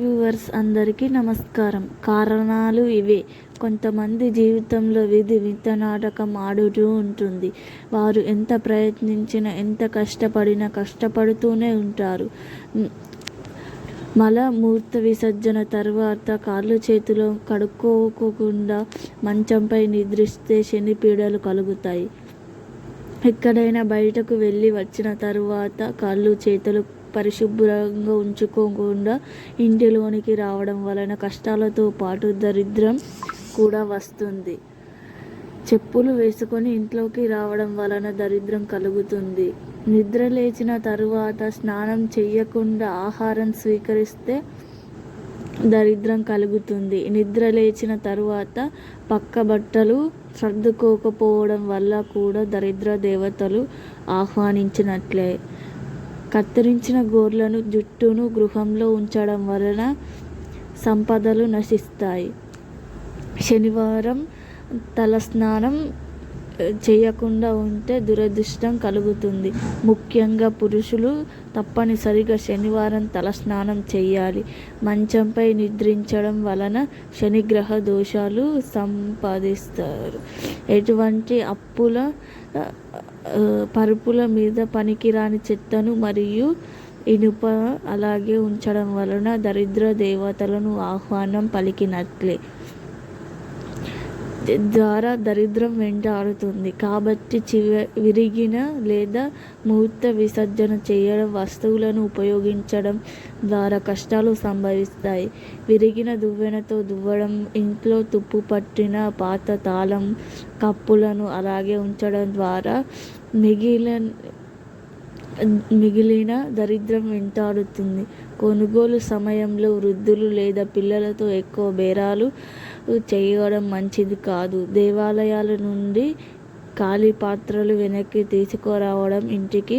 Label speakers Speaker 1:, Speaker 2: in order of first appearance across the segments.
Speaker 1: Viewers అందరికీ నమస్కారం. కారణాలు ఇవే. కొంతమంది జీవితంలో విధి విత్తనాటకం ఆడుతూ ఉంటుంది. వారు ఎంత ప్రయత్నించినా ఎంత కష్టపడినా కష్టపడుతూనే ఉంటారు. మల మూర్త విసర్జన తర్వాత కాళ్ళు చేతులు కడుక్కోకుండా మంచంపై నిద్రిస్తే శని పీడలు కలుగుతాయి. ఎక్కడైనా బయటకు వెళ్ళి వచ్చిన తర్వాత కాళ్ళు చేతులు పరిశుభ్రంగా ఉంచుకోకుండా ఇంటిలోనికి రావడం వలన కష్టాలతో పాటు దరిద్రం కూడా వస్తుంది. చెప్పులు వేసుకొని ఇంట్లోకి రావడం వలన దరిద్రం కలుగుతుంది. నిద్ర లేచిన తరువాత స్నానం చెయ్యకుండా ఆహారం స్వీకరిస్తే దరిద్రం కలుగుతుంది. నిద్ర లేచిన తరువాత పక్క బట్టలు సర్దుకోకపోవడం వల్ల కూడా దరిద్ర దేవతలు ఆహ్వానించినట్లే. కత్తిరించిన గోర్లను జుట్టును గృహంలో ఉంచడం వలన సంపదలు నశిస్తాయి. శనివారం తలస్నానం చేయకుండా ఉంటే దురదృష్టం కలుగుతుంది. ముఖ్యంగా పురుషులు తప్పనిసరిగా శనివారం తలస్నానం చేయాలి. మంచంపై నిద్రించడం వలన శనిగ్రహ దోషాలు సంపాదిస్తారు. ఎటువంటి అప్పుల పరుపుల మీద పనికిరాని చెత్తను మరియు ఇనుప అలాగే ఉంచడం వలన దరిద్ర దేవతలను ఆహ్వానం పలికినట్లే. ద్వారా దరిద్రం వెంటాడుతుంది కాబట్టి చివ విరిగిన లేదా మూర్త విసర్జన చేయడం వస్తువులను ఉపయోగించడం ద్వారా కష్టాలు సంభవిస్తాయి. విరిగిన దువ్వెనతో దువ్వడం ఇంట్లో తుప్పు పట్టిన పాత తాళం కప్పులను అలాగే ఉంచడం ద్వారా మిగిలిన మిగిలిన దరిద్రం వెంటాడుతుంది కొనుగోలు సమయంలో వృద్ధులు లేదా పిల్లలతో ఎక్కువ బేరాలు చేయడం మంచిది కాదు. దేవాలయాల నుండి ఖాళీ పాత్రలు వెనక్కి తీసుకురావడం ఇంటికి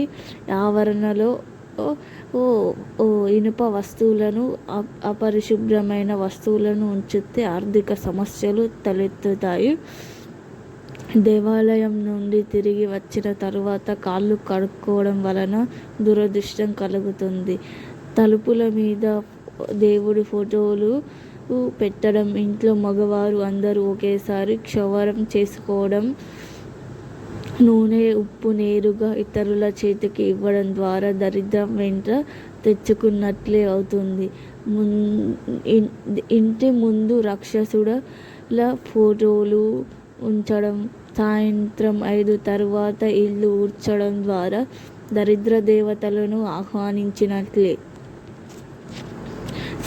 Speaker 1: ఆవరణలో ఓ ఇనుప వస్తువులను అపరిశుభ్రమైన వస్తువులను ఉంచితే ఆర్థిక సమస్యలు తలెత్తుతాయి. దేవాలయం నుండి తిరిగి వచ్చిన తరువాత కాళ్ళు కడుక్కోవడం వలన దురదృష్టం కలుగుతుంది. తలుపుల మీద దేవుడి ఫోటోలు పెట్టడం ఇంట్లో మగవారు అందరూ ఒకేసారి క్షవరం చేసుకోవడం నూనె ఉప్పు నేరుగా ఇతరుల చేతికి ఇవ్వడం ద్వారా దరిద్రం వెంట తెచ్చుకున్నట్లే అవుతుంది. ఇంటి ముందు రాక్షసుడల ఫోటోలు ఉంచడం సాయంత్రం ఐదు తరువాత ఇల్లు ఊడ్చడం ద్వారా దరిద్ర దేవతలను ఆహ్వానించినట్లే.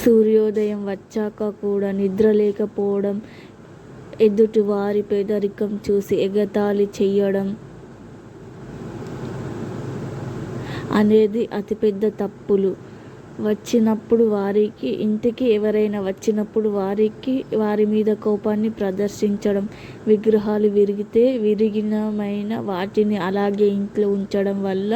Speaker 1: సూర్యోదయం వచ్చాక కూడా నిద్ర లేకపోవడం ఎదుటివారి పేదరికం చూసి ఎగతాళి చెయ్యడం అనేది అతిపెద్ద తప్పులు. వచ్చినప్పుడు వారికి ఇంటికి ఎవరైనా వచ్చినప్పుడు వారికి వారి మీద కోపాన్ని ప్రదర్శించడం విగ్రహాలు విరిగితే విరిగినమైన వాటిని అలాగే ఇంట్లో ఉంచడం వల్ల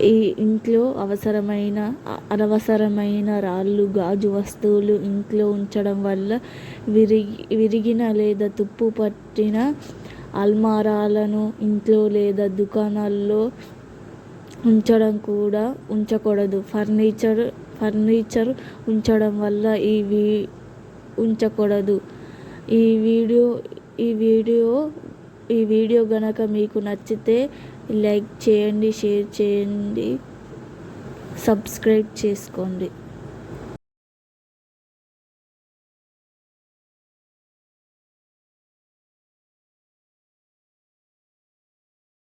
Speaker 1: ఈ ఇంట్లో అవసరమైన అనవసరమైన రాళ్ళు గాజు వస్తువులు ఇంట్లో ఉంచడం వల్ల విరిగి విరిగిన లేదా తుప్పు పట్టిన అల్మారాలను ఇంట్లో లేదా దుకాణాల్లో ఉంచడం కూడా ఉంచకూడదు. ఫర్నిచర్ ఫర్నిచర్ ఉంచడం వల్ల ఇవి ఉంచకూడదు. ఈ వీడియో ఈ వీడియో ఈ వీడియో గనక మీకు నచ్చితే లైక్ చేయండి షేర్ చేయండి సబ్స్క్రైబ్ చేసుకోండి.